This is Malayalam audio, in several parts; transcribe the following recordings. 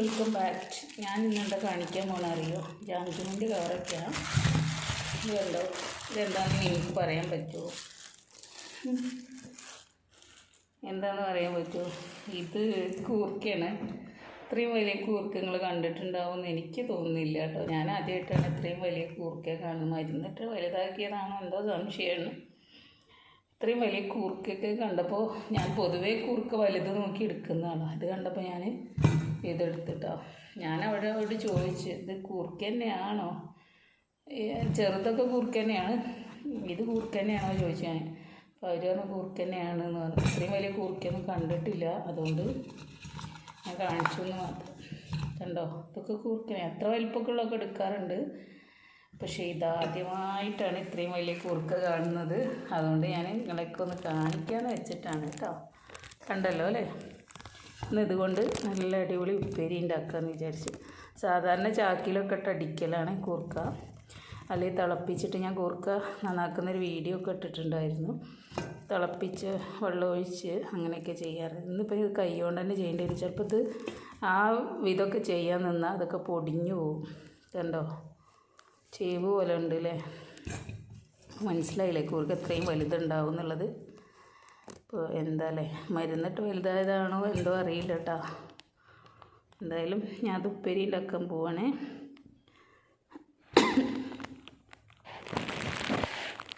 വെൽക്കം ബാക്ക് ഞാൻ ഇന്നെന്താ കാണിക്കാൻ പോണറിയോ ജാൻജുമിന്റെ കവറൊക്കെയാണ് ഇത് കണ്ടോ? ഇതെന്താണെന്ന് എനിക്ക് പറയാൻ പറ്റുമോ. എന്താണെന്ന് പറയാൻ പറ്റുമോ ഇത് കൂർക്കയാണ്. ഇത്രയും വലിയ കൂർക്ക നിങ്ങൾ കണ്ടിട്ടുണ്ടാവുമെന്ന് എനിക്ക് തോന്നുന്നില്ല കേട്ടോ. ഞാൻ ആദ്യമായിട്ടാണ് ഇത്രയും വലിയ കൂർക്ക കാണുന്നത്. മരുന്നിട്ട് വലുതാക്കിയതാണോ എന്തോ സംശയമാണ്. ഇത്രയും വലിയ കൂർക്കൊക്കെ കണ്ടപ്പോൾ ഞാൻ പൊതുവേ കൂർക്ക വലുത് നോക്കി എടുക്കുന്നതാണ്. അത് കണ്ടപ്പോൾ ഞാൻ ഇതെടുത്തിട്ടോ. ഞാൻ അവിടെ ചോദിച്ചു ഇത് കുറുക്കന്നെയാണോ? ചെറുതൊക്കെ കുറുക്കന്നെയാണ്. ഇത് കുറുക്കന്നെയാണോ ചോദിച്ചു ഞാൻ. അപ്പോൾ അവർ പറഞ്ഞു തന്നെയാണ് എന്ന് പറഞ്ഞു. ഇത്രയും വലിയ കുറുക്കൊന്നും കണ്ടിട്ടില്ല. അതുകൊണ്ട് ഞാൻ കാണിച്ചു എന്ന് മാത്രം. കണ്ടോ? ഇതൊക്കെ കുറുക്കനെ. എത്ര വലിപ്പമൊക്കെ ഉള്ളതൊക്കെ എടുക്കാറുണ്ട്. പക്ഷേ ഇതാദ്യമായിട്ടാണ് ഇത്രയും വലിയ കുറുക്ക കാണുന്നത്. അതുകൊണ്ട് ഞാൻ നിങ്ങളെയൊക്കെ ഒന്ന് കാണിക്കാമെന്ന് വെച്ചിട്ടാണ് കേട്ടോ. കണ്ടല്ലോ അല്ലേ? ഇന്ന് ഇതുകൊണ്ട് നല്ല അടിപൊളി ഉപ്പേരി ഉണ്ടാക്കാമെന്ന് വിചാരിച്ചു. സാധാരണ ചാക്കിലൊക്കെ ഇട്ട് അടിക്കലാണ് കൂർക്ക. അല്ലെങ്കിൽ തിളപ്പിച്ചിട്ട് ഞാൻ കൂർക്ക നന്നാക്കുന്നൊരു വീഡിയോ ഒക്കെ ഇട്ടിട്ടുണ്ടായിരുന്നു. തിളപ്പിച്ച് വെള്ളമൊഴിച്ച് അങ്ങനെയൊക്കെ ചെയ്യാറ്. ഇന്നിപ്പോൾ ഇത് കൈ കൊണ്ട് തന്നെ ചെയ്യേണ്ടി വരും. ചിലപ്പോൾ ഇത് ആ ഇതൊക്കെ ചെയ്യാൻ നിന്നാൽ അതൊക്കെ പൊടിഞ്ഞു പോകും കണ്ടോ? ചേവ് പോലെ ഉണ്ട് അല്ലേ മനസ്സിലായില്ലേ? കൂർക്ക എത്രയും വലുതുണ്ടാവും എന്നുള്ളത്. ഇപ്പോൾ എന്താ അല്ലേ മരുന്നിട്ട് വലുതായതാണോ എന്തോ അറിയില്ല കേട്ടോ എന്തായാലും ഞാൻ അത് ഉപ്പേരി ഉണ്ടാക്കാൻ പോവാണേ.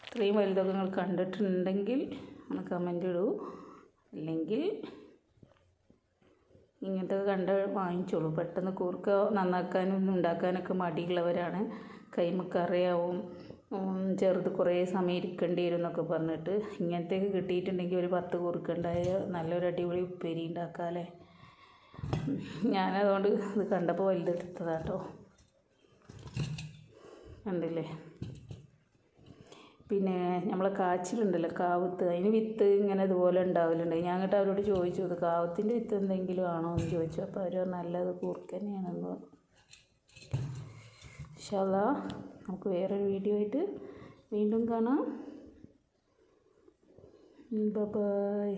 ഇത്രയും വലുതൊക്കെ നിങ്ങൾ കണ്ടിട്ടുണ്ടെങ്കിൽ ഒന്ന് കമന്റ് ഇടൂ. അല്ലെങ്കിൽ ഇങ്ങനത്തെ കണ്ട വാങ്ങിച്ചോളൂ. പെട്ടെന്ന് കൂർക്ക നന്നാക്കാനും ഉണ്ടാക്കാനൊക്കെ മടിയുള്ളവരാണ്. കൈമക്കറിയാവും ചെറുത് കുറേ സമയം ഇരിക്കേണ്ടി വരും എന്നൊക്കെ പറഞ്ഞിട്ട് ഇങ്ങനത്തെയൊക്കെ കിട്ടിയിട്ടുണ്ടെങ്കിൽ ഒരു പത്ത് കുറുക്കുണ്ടായ നല്ലൊരു അടിപൊളി ഉപ്പേരി ഉണ്ടാക്കാമല്ലേ ഞാനതുകൊണ്ട് ഇത് കണ്ടപ്പോൾ വലുതെടുത്തതാണ് കേട്ടോ കണ്ടില്ലേ? പിന്നെ നമ്മളെ കാച്ചിലുണ്ടല്ലോ കാവത്ത്. അതിന് വിത്ത് ഇങ്ങനെ ഇതുപോലെ ഉണ്ടാവലുണ്ട്. ഞാൻ അങ്ങോട്ട് അവരോട് ചോദിച്ചു ഇത് കാവത്തിന്റെ വിത്ത് എന്തെങ്കിലും ആണോ എന്ന് ചോദിച്ചു. അപ്പോൾ അവർ നല്ലത് കൂർക്കന്നെയാണെന്ന് പറഞ്ഞു. ഇൻഷാല്ല നമുക്ക് വേറൊരു വീഡിയോ ആയിട്ട് വീണ്ടും കാണാം. ബൈ